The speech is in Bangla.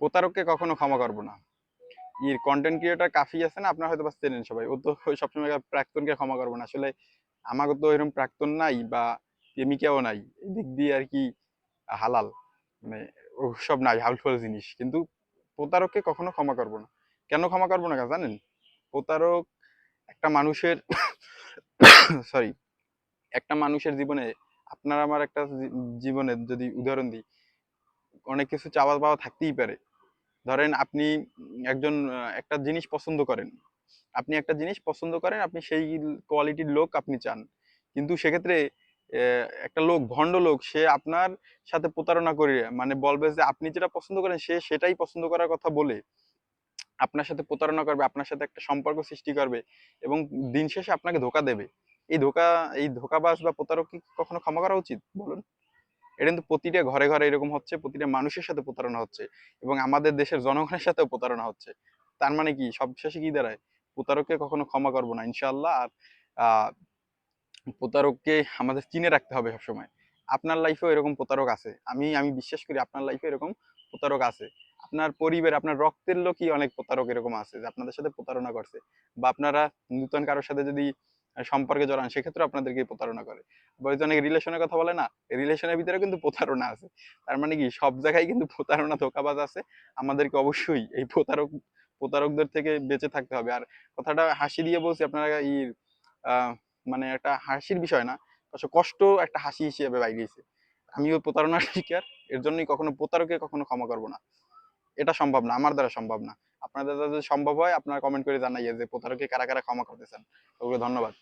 প্রতারককে কখনো ক্ষমা করব না। এর কন্টেন্ট ক্রিয়েটার কাফি আছে না, আপনারা হয়তো বা চেনেন সবাই। ও তো সবসময় প্রাক্তনকে ক্ষমা করব না। আসলে আমাকে তো এরকম প্রাক্তন নাই বা প্রেমিকাও নাই। এই দিক দিয়ে আর কি হালাল। মানে সব নাই হাউলফুল জিনিস। কিন্তু প্রতারককে কখনো ক্ষমা করব না। কেন ক্ষমা করব না জানেন? প্রতারক একটা মানুষের সরি একটা মানুষের জীবনে, আপনার আমার একটা জীবনে যদি উদাহরণ দিই, অনেক কিছু চাওয়া পাওয়া থাকতেই পারে। ধরেন আপনি একজন, একটা জিনিস পছন্দ করেন। আপনি একটা জিনিস পছন্দ করেন, আপনি সেই কোয়ালিটির লোক আপনি চান। কিন্তু সেক্ষেত্রে একটা লোক, ভণ্ড লোক, সে আপনার সাথে প্রতারণা করে মানে বলবে যে আপনি যেটা পছন্দ করেন, সে সেটাই পছন্দ করার কথা বলে আপনার সাথে প্রতারণা করবে, আপনার সাথে একটা সম্পর্ক সৃষ্টি করবে এবং দিন শেষে আপনাকে ধোকা দেবে। এই ধোকা, এই ধোকাবাজ বা প্রতারক কি কখনো ক্ষমা করা উচিত? বলুন। এটা কিন্তু প্রতিটা ঘরে ঘরে এরকম হচ্ছে, প্রতিটা মানুষের সাথে প্রতারণা হচ্ছে এবং আমাদের দেশের জনগণের সাথেও প্রতারণা হচ্ছে। তার মানে কি? সব শেষে কি দাঁড়ায়? প্রতারককে কখনো ক্ষমা করব না, ইনশাআল্লাহ। আর প্রতারককে আমাদের চিনে রাখতে হবে সবসময়। আপনার লাইফেও এরকম প্রতারক আছে। আমি আমি বিশ্বাস করি আপনার লাইফে এরকম প্রতারক আছে। আপনার পরিবার, আপনার রক্তের লোকই অনেক প্রতারক এরকম আছে যে আপনাদের সাথে প্রতারণা করছে। বা আপনারা নূতন কারোর সাথে যদি সম্পর্কে জড়ান সেক্ষেত্রে আপনাদেরকে প্রতারণা করে। বা অনেক রিলেশনের কথা বলে না রিলেশনের ভিতরে কিন্তু প্রতারণা আছে। তার মানে কি সব জায়গায় কিন্তু প্রতারণা ধোকাবাজ আছে। আমাদেরকে অবশ্যই এই প্রতারক প্রতারকদের থেকে বেঁচে থাকতে হবে। আর কথাটা হাসি দিয়ে বলছি আপনারা আহ, মানে একটা হাসির বিষয় না কষ্ট একটা হাসি হিসেবে বাইরেছে আমিও প্রতারণার শিকার এর জন্যই কখনো প্রতারককে কখনো ক্ষমা করব না। এটা সম্ভব না আমার দ্বারা সম্ভব না। আপনাদের দ্বারা যদি সম্ভব হয় আপনারা কমেন্ট করে জানাইয়ে যে প্রতারককে কারা কারা ক্ষমা করতে চান। ওকে ধন্যবাদ।